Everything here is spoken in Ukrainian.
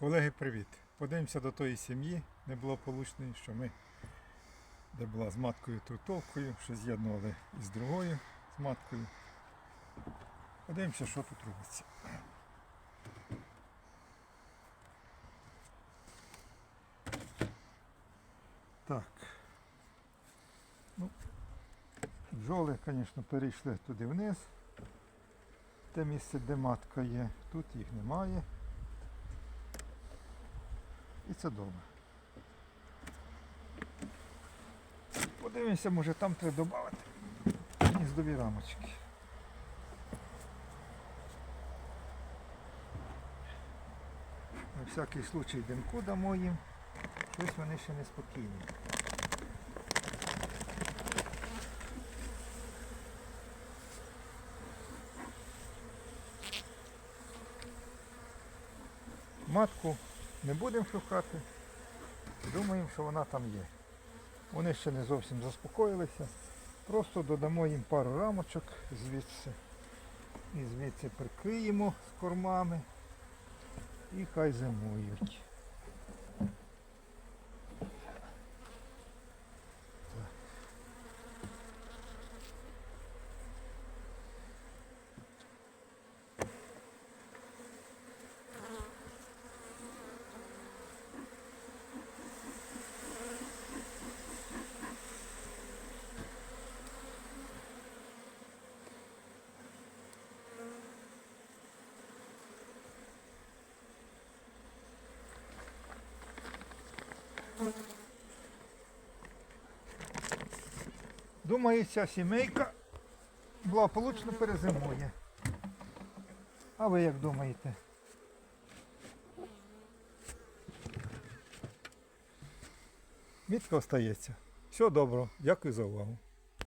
Колеги, привіт! Подивимося до тої сім'ї неблагополучної, що ми, де була з маткою трутовкою, що з'єднували із другою з маткою. Подивимося, що тут робиться. Так. Ну, бджоли, звісно, перейшли туди вниз. Те місце, де матка є, тут їх немає. І це добре. Подивимося, може там треба додати гніздові рамочки. На всякий случай димку дамо їм. Щось вони ще неспокійні. Матку не будемо шукати. Думаємо, що вона там є. Вони ще не зовсім заспокоїлися. Просто додамо їм пару рамочок звідси. І звідси прикриємо з кормами. І хай зимують. Думаю, ця сімейка благополучно перезимує. А ви як думаєте? Мітка остається. Всього доброго. Дякую за увагу.